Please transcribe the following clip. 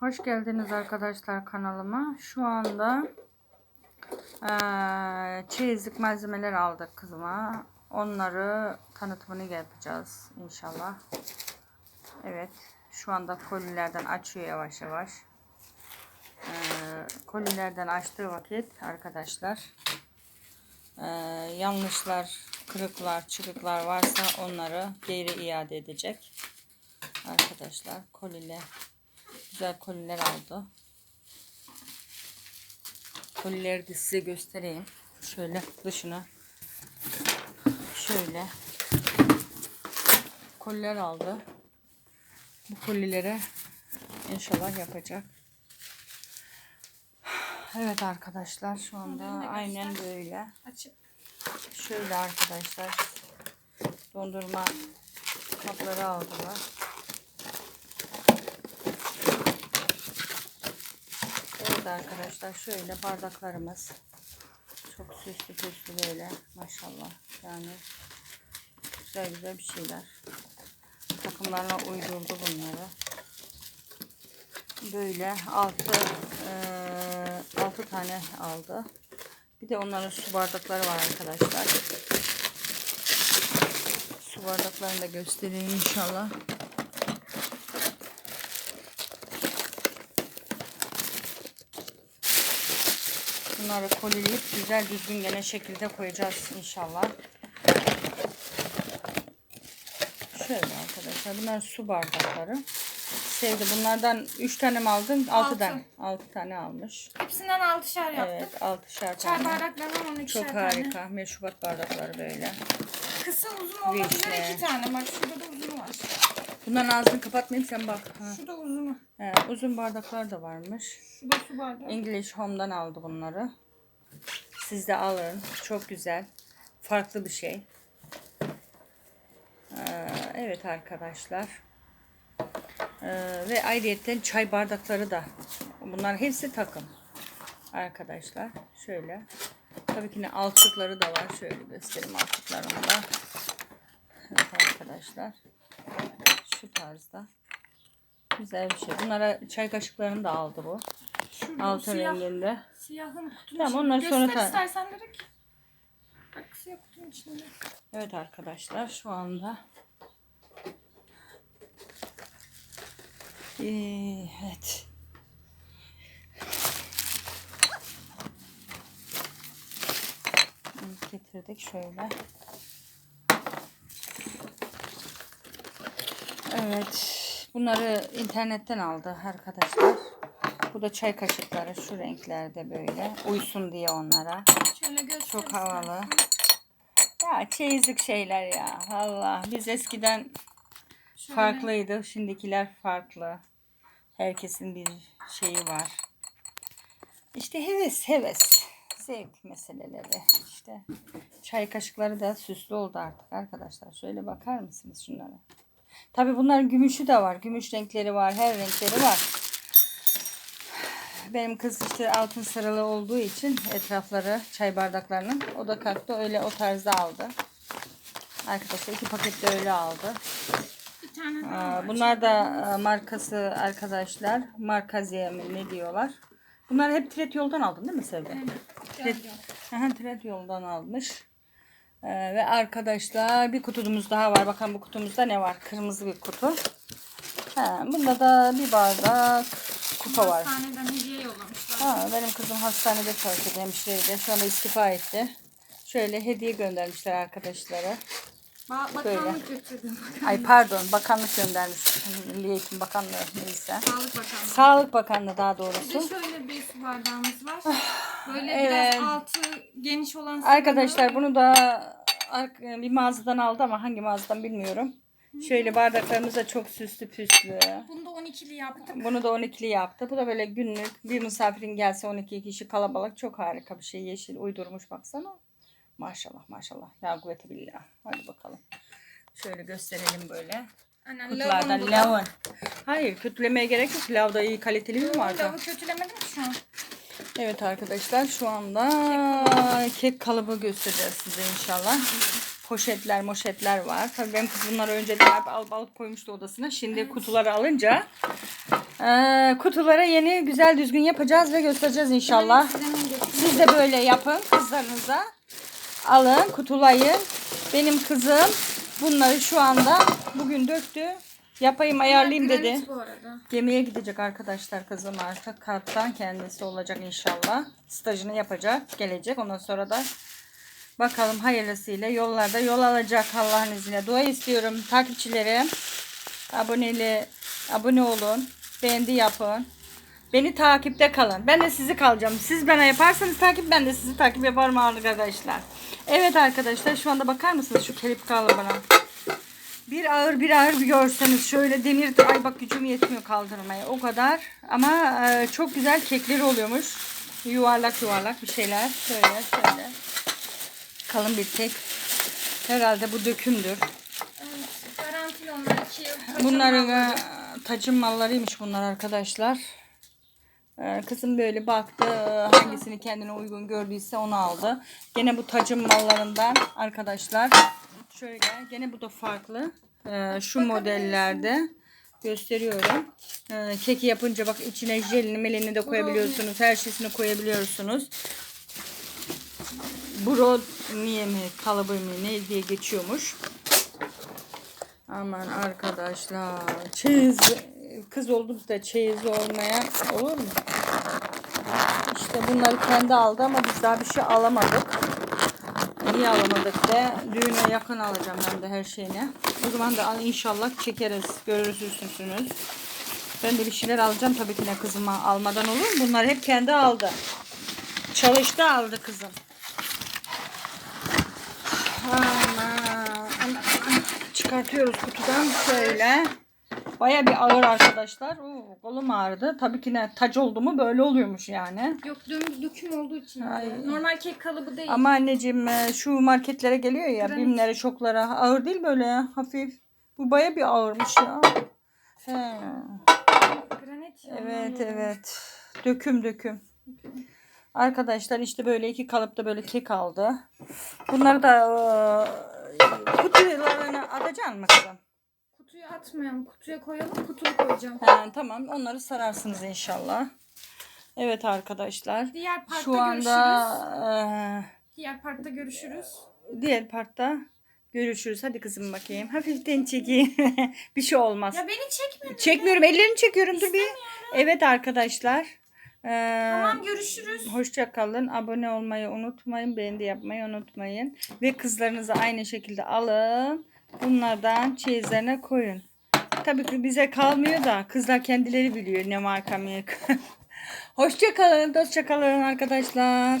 Hoş geldiniz arkadaşlar kanalıma. Şu anda eee çeyizlik malzemeler aldık kızıma. Onları tanıtımını yapacağız inşallah. Evet. Şu anda kolilerden açıyor yavaş yavaş. Eee kolilerden açtığı vakit arkadaşlar eee, yanlışlar, kırıklar, çıkıklar varsa onları geri iade edecek. Arkadaşlar koliler güzel koliler aldı. Kolileri de size göstereyim. Şöyle dışına şöyle koliler aldı. Bu kolilere inşallah yapacak. Evet arkadaşlar şu anda aynen böyle. Şöyle arkadaşlar dondurma kapları aldılar. Evet arkadaşlar şöyle bardaklarımız. Çok süslü püslü böyle. Maşallah. Yani güzel güzel bir şeyler. Takımlarına uydurdu bunları. Böyle altı eee, altı tane aldı. Bir de onların su bardakları var arkadaşlar. Su bardaklarını da göstereyim inşallah Bunları kolileyip güzel düzgün gene şekilde koyacağız inşallah. Şöyle arkadaşlar bunlar su bardakları. Sevdi bunlardan 3 tane mi aldın? 6 Altı. tane. 6 tane almış. Hepsinden altışar yaptık. Evet 6'şer Çay tane. bardaklarından 12 Çok tane. harika. Meşrubat bardakları böyle. Kısa uzun olmak üzere Vişne. iki tane. Bak şurada da uzun var. Bunların ağzını kapatmayayım sen bak. Ha. Şurada uzunu. He, uzun bardaklar da varmış. Şurada su bardağı. English Home'dan aldı bunları. Siz de alın. Çok güzel. Farklı bir şey. Ee, evet arkadaşlar. Ee, ve ayrıyetten çay bardakları da. Bunlar hepsi takım. Arkadaşlar. Şöyle. Tabii ki ne altlıkları da var. Şöyle göstereyim altlıklarını da. Evet arkadaşlar. Şu tarzda. Güzel bir şey. Bunlara çay kaşıklarını da aldı bu. Şurada Altın siyah, renginde. siyahın kutunun Tamam, onları Göster sonra ta- istersen direkt. Bak siyah kutunun içinde. Evet arkadaşlar şu anda. Evet, Getirdik şöyle. Evet. Bunları internetten aldı arkadaşlar. Bu da çay kaşıkları şu renklerde böyle. Uysun diye onlara. Şöyle göster Çok havalı. Ya çeyizlik şeyler ya. Allah. Biz eskiden Şöyle. farklıydı. Şimdikiler farklı. Herkesin bir şeyi var. İşte heves heves. Zevk meseleleri. İşte çay kaşıkları da süslü oldu artık arkadaşlar. Şöyle bakar mısınız şunlara? Tabi bunların gümüşü de var. Gümüş renkleri var. Her renkleri var. Benim kız işte altın sarılı olduğu için etrafları çay bardaklarının o da kalktı öyle o tarzda aldı. Arkadaşlar iki paket de öyle aldı. Aa. Bunlar da e, markası arkadaşlar. Markaziye mi ne diyorlar. Bunlar hep Tret yoldan aldın değil mi Sevda? Evet. Tret, Tret yoldan almış. Ee, ve arkadaşlar bir kutumuz daha var. Bakın bu kutumuzda ne var? Kırmızı bir kutu. Ha, bunda da bir bardak kupa var. Hastaneden hediye yollamışlar. Ha, benim kızım hastanede çalışıyordu hemşireydi. Şu anda istifa etti. Şöyle hediye göndermişler arkadaşlara. Ba bakanlık götürdüm. Ay pardon bakanlık göndermiş. Milli Eğitim Bakanlığı neyse. Sağlık Bakanlığı. Sağlık Bakanlığı daha Bir de doğrusu. şöyle bir su bardağımız var. Böyle Evet. biraz altı geniş olan Arkadaşlar bunu da bir mağazadan aldı ama hangi mağazadan bilmiyorum. Şöyle bardaklarımız da çok süslü püslü. Bunu da 12'li yaptık. Bunu da 12'li yaptı. Bu da böyle günlük bir misafirin gelse 12 kişi kalabalık çok harika bir şey. Yeşil uydurmuş baksana. Maşallah maşallah. Ya kuvveti billah. Hadi bakalım. Şöyle gösterelim böyle. Aynen da. lavın. Hayır kötülemeye gerek yok. Lavda iyi kaliteli mi var? Lavabo kötülemedim şu an. Evet arkadaşlar şu anda kek kalıbı göstereceğiz size inşallah. Poşetler moşetler var. Tabii benim kız bunları önceden hep alıp alıp koymuştu odasına. Şimdi kutuları alınca Ee, kutulara yeni güzel düzgün yapacağız ve göstereceğiz inşallah. Siz de böyle yapın kızlarınıza. Alın, kutulayın. Benim kızım bunları şu anda bugün döktü. Yapayım, ayarlayayım dedi. Gemiye gidecek arkadaşlar kızım artık. Kaptan kendisi olacak inşallah. Stajını yapacak, gelecek. Ondan sonra da bakalım hayırlısıyla yollarda yol alacak Allah'ın izniyle. Dua istiyorum takipçilerim. Aboneli, abone olun. Beğendi yapın. Beni takipte kalın. Ben de sizi kalacağım. Siz bana yaparsanız takip ben de sizi takip yaparım arkadaşlar. Evet arkadaşlar şu anda bakar mısınız şu kelip kalın bana. Bir ağır bir ağır bir görseniz. Şöyle demir ay bak gücüm yetmiyor kaldırmaya. O kadar. Ama e, çok güzel kekleri oluyormuş. Yuvarlak yuvarlak bir şeyler. Şöyle şöyle. Kalın bir tek herhalde bu dökümdür. Bunların e, tacım mallarıymış bunlar arkadaşlar kızım böyle baktı hangisini kendine uygun gördüyse onu aldı. Gene bu tacım mallarından arkadaşlar. Şöyle gene bu da farklı. E, şu modellerde gösteriyorum. E, keki yapınca bak içine jelini melini de koyabiliyorsunuz her şeysini koyabiliyorsunuz. Brownie mi kalıbı mı ne diye geçiyormuş. Aman arkadaşlar. Çeyiz kız olduk da çeyiz olmaya olur mu? İşte bunları kendi aldı ama biz daha bir şey alamadık. Niye alamadık de düğüne yakın alacağım ben de her şeyini. O zaman da inşallah çekeriz. Görürsünüz. Ben de bir şeyler alacağım tabii ki ne kızıma almadan olur mu? Bunlar hep kendi aldı. Çalıştı aldı kızım. Aman. Çıkartıyoruz kutudan şöyle. Baya bir ağır arkadaşlar. Oo, kolum ağrıdı. Tabii ki ne tac oldu mu böyle oluyormuş yani. Yok dö- döküm olduğu için. Ay. Normal kek kalıbı değil. Ama anneciğim e, şu marketlere geliyor ya Granit. bimlere şoklara ağır değil böyle hafif. Bu baya bir ağırmış ya. He. Granit. Evet evet. Döküm döküm. Arkadaşlar işte böyle iki kalıpta böyle kek aldı. Bunları da e, kutularına atacaksın mı kızım? Kutuya atmayalım. Kutuya koyalım. Kutuyu koyacağım. He, tamam onları sararsınız inşallah. Evet arkadaşlar. Diğer parkta Şu anda görüşürüz. Diğer parkta görüşürüz. e, diğer partta görüşürüz. Hadi kızım bakayım. Hafiften çekeyim. bir şey olmaz. Ya beni çekme. Çekmiyorum. Ellerini çekiyorum. Dur bir. Evet arkadaşlar. Ee, Tamam görüşürüz. Hoşça kalın. Abone olmayı unutmayın. Beğeni yapmayı unutmayın. Ve kızlarınızı aynı şekilde alın. Bunlardan çeyizlerine koyun. Tabii ki bize kalmıyor da kızlar kendileri biliyor ne marka mı. Hoşça kalın. Dostça arkadaşlar.